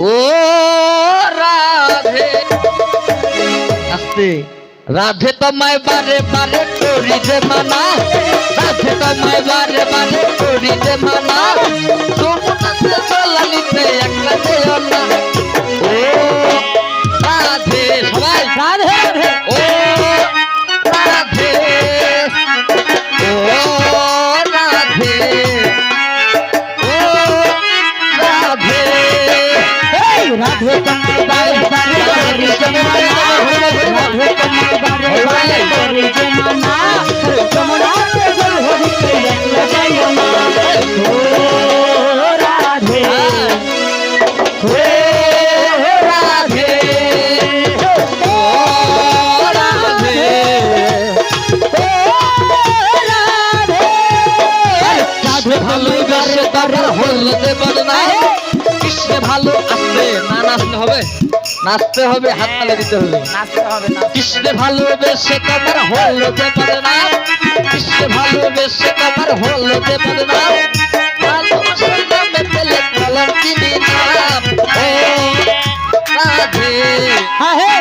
ও রাধে। আস্তে। রাধে তোমায় বারে বারে করি যে মানা। রাধে তোমায় বারে বারে করি যে মানা। তোমাকে চলালিতে একটা ভালো আসবে না নাচতে হবে। নাচতে হবে হাত তালে দিতে হবে। নাচতে হবে না কৃষ্ণ ভালোবেসে তোমার হল দেবন না কৃষ্ণে ভালোবেসে তোমার হল দেবন না ভালোবাসার নামে পেলে কলম কিনি নাম রাধে। হ্যাঁ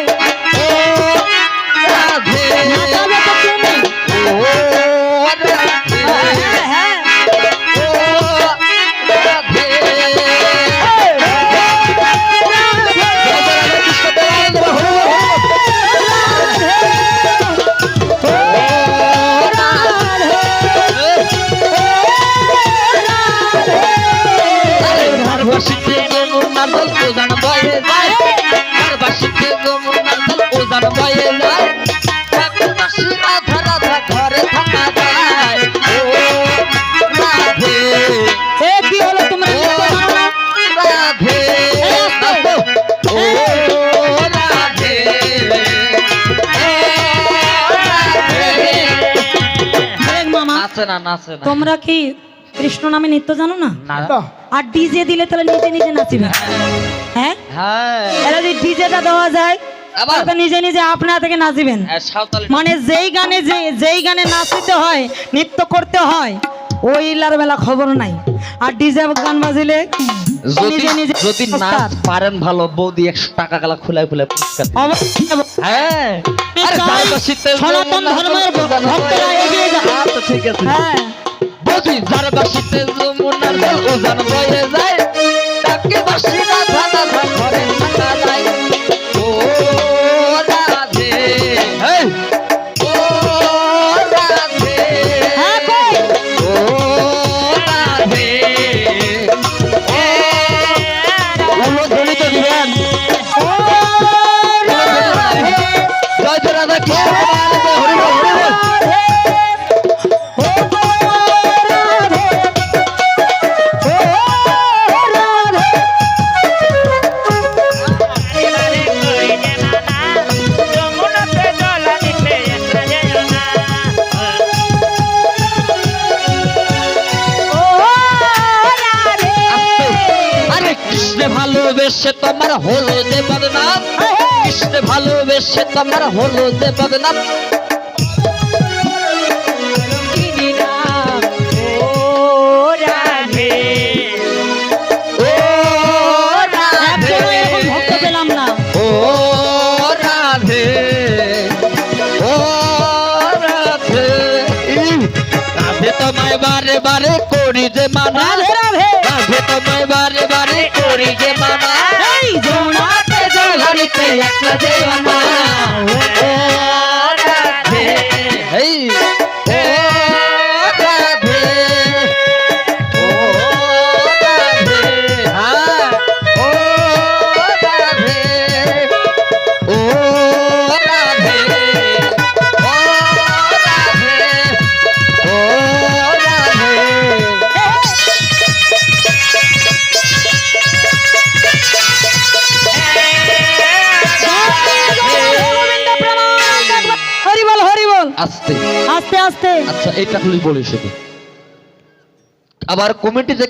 না নাচে না। তোমরা কি কৃষ্ণ নামে নৃত্য জানো না? আর ডিজে দিলে তাহলে নিজে নিজে নাচিবে হ্যাঁ? হ্যাঁ। যদি ডিজেটা দেওয়া যায় নিজে নিজে আপনা থেকে নাচিবেন। হ্যাঁ, মানে যেই গানে যে যেই গানে নাচতে হয় নৃত্য করতে হয় ওই ইলার বেলা খবর নাই। আর ডিজে গান বাজিলে যদি নিজে নিজে নাচ পারেন ভালো বৌদি একশো টাকা গালা খুলাই। অবশ্যই। হ্যাঁ। সনাতন ধর্মের ভক্তরা আছে। হ্যাঁ। বৌদি যার বাসিতে যমুনার জল উজান বয়ে যায় তাকে বাসি রাধা রাধা ঘরে থাকা যায়। ও রাধে ও রাধে হ্যাঁ ও রাধে। ও তো দিবেন। জয় রাধা কৃষ্ণ। ভালোবেসে তোমার হলো যে বদনাম। কৃষ্ণ ভালোবেসে তোমার হলো যে বদনাম তোমায় বারে বারে করি যে মানা। রাধে। রাধে রাধে তোমায় বারে বারে করি যে মানা এই যমুনাতে জল হরিতে একলা আস্তে। আস্তে আস্তে। আচ্ছা এটা তুই বলি শুধু। আবার কমিটি যে